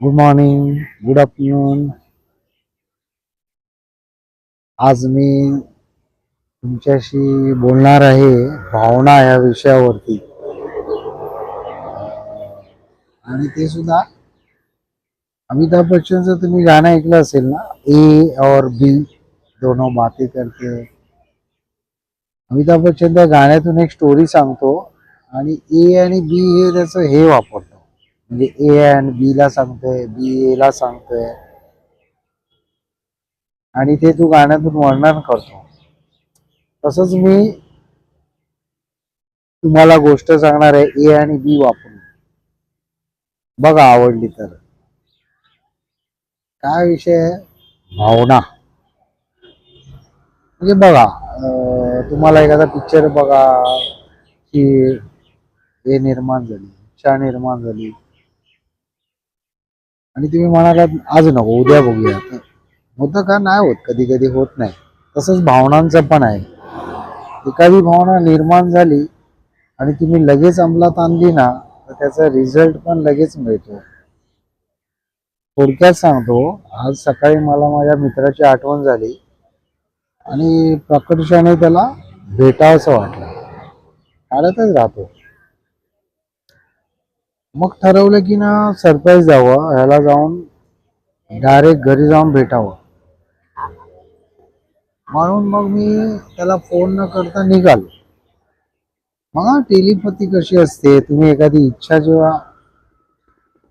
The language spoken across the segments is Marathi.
गुड मॉर्निंग गुड आफ्टरनून आज मी तुमच्याशी बोलणार आहे भावना या विषयावरती. आणि ते सुद्धा अमिताभ बच्चनचं तुम्ही गाणं ऐकलं असेल ना? ए और बी दोन बातें करते. अमिताभ बच्चन त्या गाण्यातून एक स्टोरी सांगतो आणि ए आणि बी हे त्याचं हे वापरतो. म्हणजे ए आणि बी ला सांगतोय बी ए ला सांगतोय. आणि ते तू गाण्यातून वर्णन करतो. तसंच मी तुम्हाला गोष्ट सांगणार आहे ए आणि बी वापरून. बघा आवडली तर. काय विषय आहे? भावना. म्हणजे बघा तुम्हाला एखादा पिक्चर बघा की हे निर्माण झाली इच्छा निर्माण झाली. आणि तुम्ही म्हणालात आज नको उद्या बघूया. होतं का? नाही होत. कधी कधी होत नाही. तसंच भावनांचं पण आहे. एखादी भावना निर्माण झाली आणि तुम्ही लगेच अंमलात आणली ना तर त्याचा रिझल्ट पण लगेच मिळतो. थोडक्यात सांगतो आज सकाळी मला माझ्या मित्राची आठवण झाली आणि प्रकर्षाने त्याला भेटावंसं वाटलं. काढतच राहतो. मग ठरवलं की ना सरप्राईज द्यावं ह्याला जाऊन डायरेक्ट घरी जाऊन भेटावं. म्हणून मग मी त्याला फोन न करता निघालो. मग टेलिपती कशी असते? तुम्ही एखादी इच्छा जेव्हा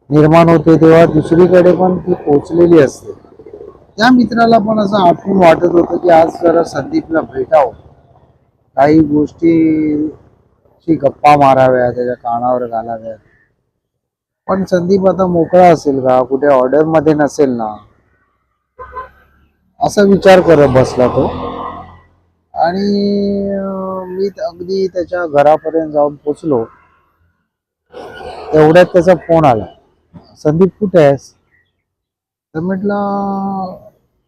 निर्माण होते तेव्हा दुसरीकडे पण ती पोचलेली असते. त्या मित्राला पण असं आठवून वाटत होतं की आज जरा संदीपला भेटावं. काही गोष्टी गप्पा माराव्या त्याच्या कानावर घालाव्यात. पण संदीप आता मोकळा असेल का? कुठे ऑर्डरमध्ये नसेल ना? असा विचार करत बसला तो. आणि मी अगदी त्याच्या घरापर्यंत जाऊन पोचलो. तेवढ्यात त्याचा फोन आला. संदीप कुठे आहेस? तर म्हटलं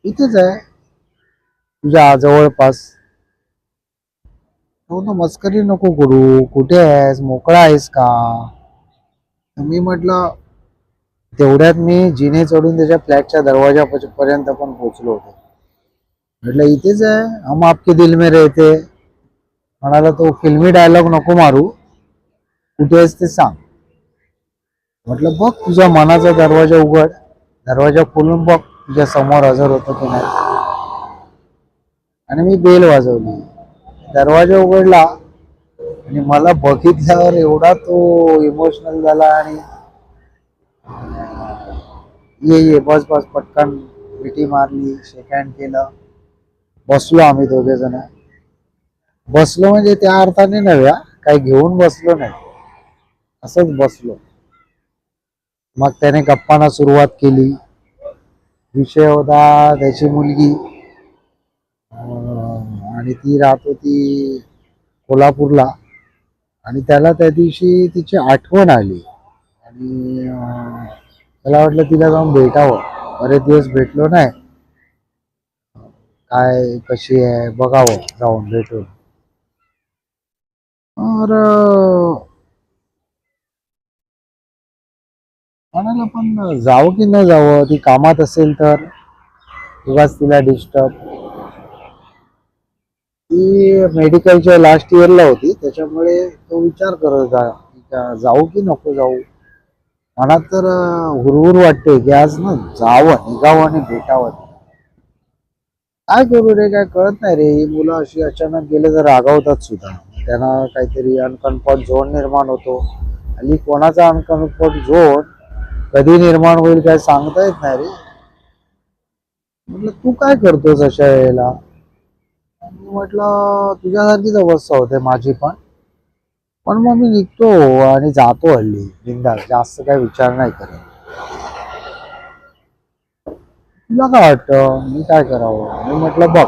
इथेच आहे. तुझ्या जवळपास. तो मस्करी नको करू. कुठे आहेस? मोकळा आहेस का? तर मी म्हटलं तेवढ्यात मी जिने चढून त्याच्या फ्लॅटच्या दरवाजा पर्यंत पण पोहोचलो होतो. म्हटलं इथेच आहे. हम आपके दिल में रहते. म्हणाला तो फिल्मी डायलॉग नको मारू. कुठे आहेस ते सांग. म्हटलं बघ तुझ्या मनाचा दरवाजा उघड. दरवाजा खोलून बघ तुझ्या समोर हजर होतो की नाही. आणि मी बेल वाजवली. दरवाजा उघडला. आणि मला बघितल्यावर एवढा तो इमोशनल झाला आणि ये ये बस बस पटकन भेटी मारली शेक हँड केलं. बसलो आम्ही दोघे जण. बसलो म्हणजे त्या अर्थाने नव्या काही घेऊन बसलो नाही. असंच बसलो. मग त्याने गप्पांना सुरुवात केली. विषय होता त्याची मुलगी. आणि ती राहत होती कोल्हापूरला. आणि त्याला त्या दिवशी तिची आठवण आली. आणि त्याला वाटलं तिला जाऊन भेटावं. बरेच दिवस भेटलो नाही. काय कशी आहे बघावं जाऊन भेटून. तर म्हणाला पण जावं की न जावं? ती कामात असेल तर. उगाच तिला डिस्टर्ब ती मेडिकलच्या लास्ट इयरला होती. त्याच्यामुळे तो विचार करत होता जाऊ की नको जाऊ. मनात तर हुरहुर वाटते की आज ना जावं निघावं आणि भेटावं. काय करू रे काय कळत नाही रे. ही मुलं अशी अचानक गेले तर रागावतात सुद्धा. त्यांना काहीतरी अनकम्फर्ट झोन निर्माण होतो. आणि कोणाचा अनकम्फर्ट झोन कधी निर्माण होईल काय सांगता येत नाही रे. म्हटलं तू काय करतोस अशा वेळेला? मी म्हटलं तुझ्यासारखीच अवस्था होते माझी पण. पण मग मी निघतो आणि जातो हल्ली बिंदास जास्त काय विचार नाही करत. तुला काय वाटतं? मी काय करावं? मी म्हटलं बघ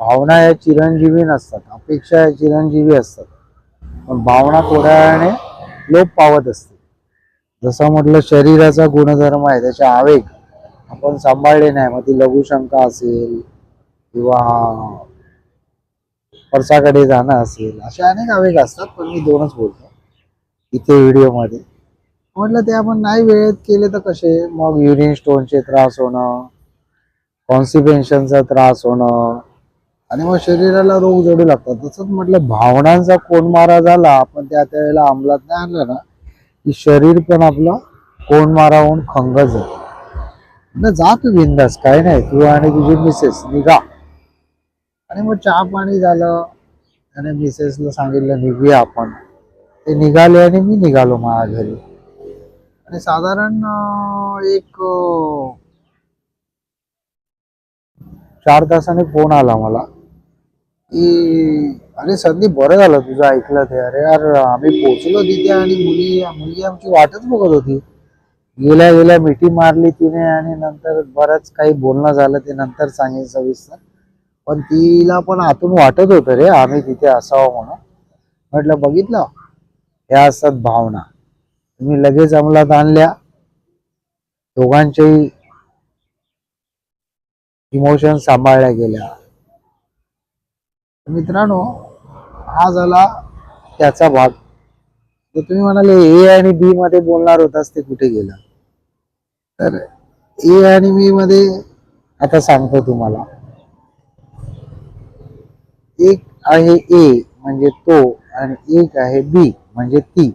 भावना या चिरंजीवी नसतात. अपेक्षा या चिरंजीवी असतात. पण भावना थोड्या वेळाने लोप पावत असते. जसं म्हटलं शरीराचा गुणधर्म आहे. त्याचे आवेग आपण सांभाळले नाही. मग ती लघुशंका असेल किंवा परसाकडे जाणं असेल असे अनेक आवेग असतात पण मी दोनच बोलतो. इथे व्हिडिओमध्ये. म्हटलं ते आपण नाही वेळेत केले तर कसे? मग युरिन स्टोनचे त्रास होणं कॉन्सिपेन्शनचा त्रास होणं आणि मग शरीराला रोग जडू लागतात. तसंच म्हटलं भावनांचा कोणमारा झाला आपण त्या त्यावेळेला अंमलात नाही आणलं ना की शरीर पण आपलं कोणमारा होऊन खंगच जात. म्हटलं जा तू बिंदास काय नाही तू आणि तुझी मिसेस निघा. आणि मग चहा पाणी झालं. आणि मिसेसला सांगितलं निघूया आपण. ते निघाले आणि मी निघालो माझ्या घरी. आणि साधारण एक चार तासाने फोन आला मला. की अरे संदीप बरं झालं तुझं ऐकलं ते. अरे यार आम्ही पोचलो तिथे आणि मुली मुलगी आमची वाटच बघत होती. गेल्या गेल्या मिठी मारली तिने आणि नंतर बरंच काही बोलणं झालं ते नंतर सांगेल सविस्तर. पण तिला पण आतून वाटत होतं रे आम्ही तिथे असावं म्हणून. म्हटलं बघितलं? ह्या असतात भावना. तुम्ही लगेच अंमलात आणल्या. दोघांच्याही इमोशन सांभाळल्या गेल्या. मित्रांनो हा झाला त्याचा भाग. तर तुम्ही म्हणाले ए आणि बी मध्ये बोलणार होतास ते कुठे गेला? तर ए आणि बी मध्ये आता सांगतो तुम्हाला. एक आहे ए म्हणजे तो आणि एक आहे बी म्हणजे ती.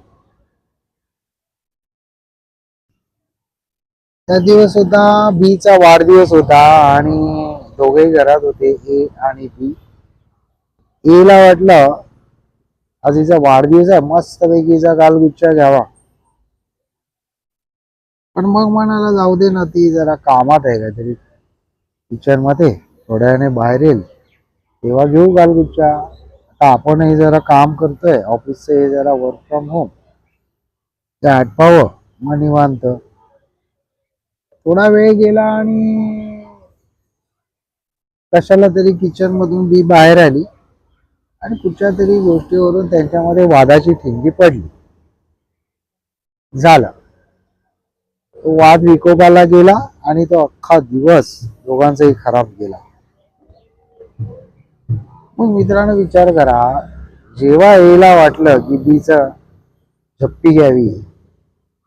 त्या दिवस होता बी चा वाढदिवस होता आणि दोघेही घरात होते ए आणि बी ए ला वाटलं आज हिचा वाढदिवस आहे मस्त पैकीचा गालगुच्छा घ्यावा. पण मग म्हणाला जाऊ दे ना ती जरा कामात आहे काहीतरी. किचनमध्ये थोड्या वेळाने बाहेर येईल. तेव्हा घेऊ गालगुच्छा. आता आपणही जरा काम करतोय. ऑफिसचं हे जरा वर्क फ्रॉम होम ते आटपावं मग निवांत. थोडा वेळ गेला आणि कशाला तरी किचन मधून बी बाहेर आली. आणि कुठच्या तरी गोष्टीवरून त्यांच्यामध्ये वादाची ठिंगी पडली. झालं. तो वाद विकोपाला गेला आणि तो अख्खा दिवस दोघांचाही खराब गेला. मग मित्रांनो विचार करा जेव्हा एला वाटलं की बीचं झप्पी घ्यावी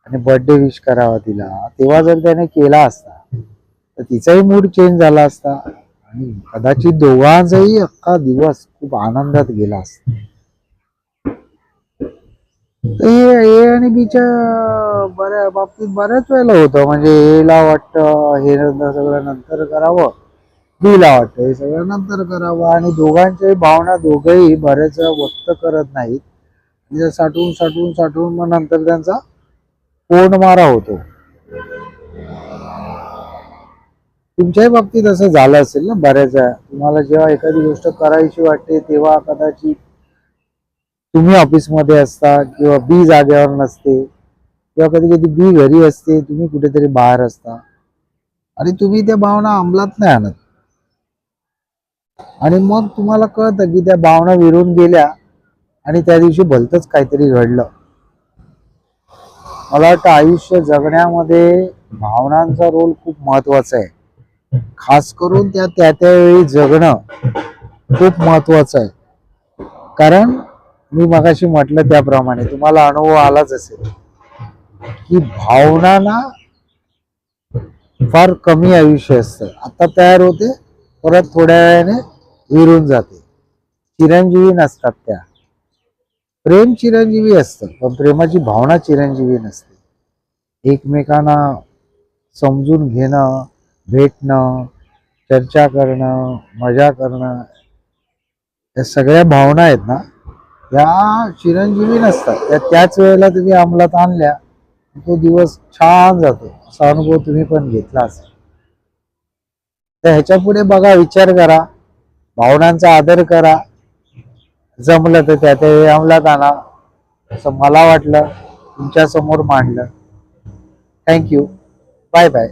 आणि बर्थडे विश करावा तिला तेव्हा जर त्याने केला असता तर तिचाही मूड चेंज झाला असता आणि कदाचित दोघांचाही अख्खा दिवस खूप आनंदात गेला असता. हे ए आणि बीच्या बऱ्या बाबतीत बऱ्याच वेळेला होतं. म्हणजे एला वाटतं हे नंतर सगळं नंतर करावं. बीला वाटतं. हे सगळं नंतर करावं. आणि दोघांच्याही भावना दोघंही बऱ्याच व्यक्त करत नाहीत. म्हणजे साठवून साठवून साठवून मग नंतर त्यांचा मारा होतो. तुमच्याही बाबतीत असं झालं असेल ना बऱ्याच तुम्हाला जेव्हा एखादी गोष्ट करायची वाटते तेव्हा कदाचित तुम्ही ऑफिसमध्ये असता किंवा बी जागेवर नसते. किंवा कधी कधी बी घरी असते तुम्ही कुठेतरी बाहेर असता. आणि तुम्ही त्या भावना अंमलात नाही आणत. आणि मग तुम्हाला कळतं की त्या भावना विरून गेल्या आणि त्या दिवशी भलतच काहीतरी घडलं. मला वाटतं आयुष्य जगण्यामध्ये भावनांचा रोल खूप महत्त्वाचा आहे. खास करून त्या त्या त्यावेळी जगणं खूप महत्वाचं आहे. कारण मी मगाशी म्हटलं त्याप्रमाणे तुम्हाला अनुभव आलाच असेल की भावनांना फार कमी आयुष्य असतं. आता तयार होते परत थोड्या वेळाने विरून जाते. चिरंजीवी नसतात त्या. प्रेम चिरंजीवी असतं पण प्रेमाची भावना चिरंजीवी नसते. एकमेकांना समजून घेणं भेटणं चर्चा करणं मजा करणं या सगळ्या भावना आहेत ना या चिरंजीवी नसतात. त्या त्याच वेळेला तुम्ही अंमलात आणल्या तो दिवस छान जातो. असा अनुभव तुम्ही पण घेतला असेल. तर ह्याच्या पुढे बघा विचार करा. भावनांचा आदर करा. जमलं तर त्या ते अंमलात आणा असं मला वाटलं तुमच्यासमोर मांडलं. Thank you bye bye